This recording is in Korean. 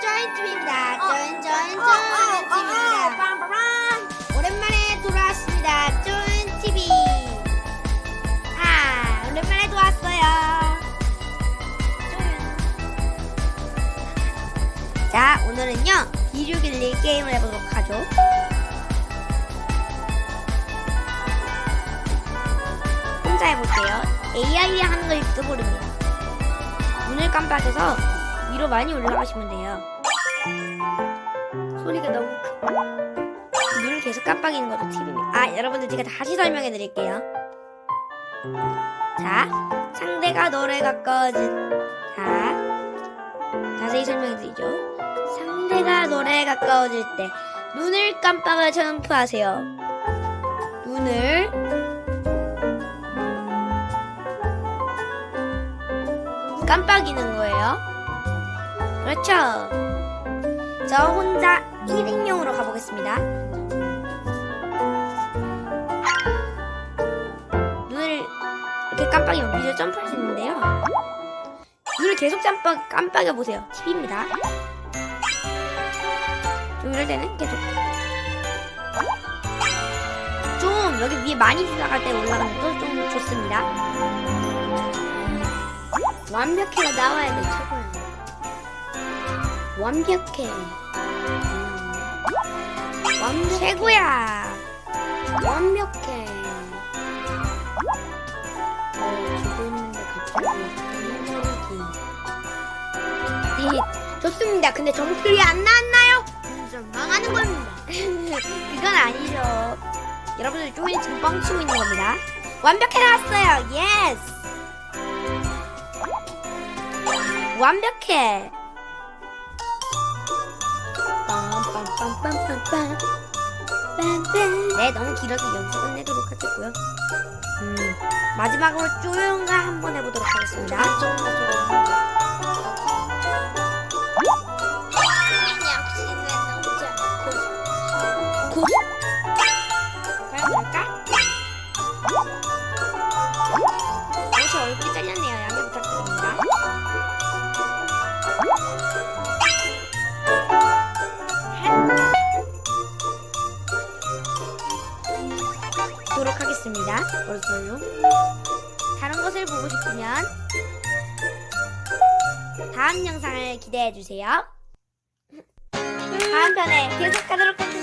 조인 조인 조인트입니다. 오랜만에 돌아왔습니다. 조인 TV. 아, 오랜만에 돌아왔어요. 조인. 자, 오늘은요 비류길리 게임을 해보도록 하죠. 혼자 해볼게요. AI를 하는 걸지도 모릅니다. 눈을 깜빡여서 위로 많이 올라가시면 돼요. 소리가 너무 크. 눈을 계속 깜빡이는 것도 팁입니다. 아, 여러분들 제가 다시 설명해 드릴게요. 자, 상대가 너를 가까워진. 자, 자세히 설명해 드리죠. 상대가 너에 가까워질 때 눈을 깜빡여 점프하세요. 눈을 깜빡이는 거예요. 그렇죠. 저 혼자 1인용으로 가보겠습니다. 눈을 이렇게 깜빡이면 위로 점프할 수 있는데요. 눈을 계속 깜빡, 깜빡여 보세요. 팁입니다. 좀 이럴 때는 계속. 좀 여기 위에 많이 지나갈 때 올라가는 것도 좀 좋습니다. 완벽해가 나와야 돼, 최고야. 완벽해. 음. 완벽 최고야. 완벽해. 어, 주고 있는데 갑자기 해버리기. 네, 좋습니다. 근데 점수이 안 나왔나요? 좀 망하는 겁니다. 이건 아니죠. 여러분들 쪼이 지금 뻥치고 있는 겁니다. 완벽해 나왔어요. 예스. 완벽해. 네, 너무 길어서 여기서 끝내도록 하겠고요. 음, 마지막으로 쪼용가 한번 해보도록 하겠습니다. 도록 하겠습니다. 벌써요? 다른 것을 보고 싶으면 다음 영상을 기대해 주세요. 다음 편에 계속 하도록 하겠습니다.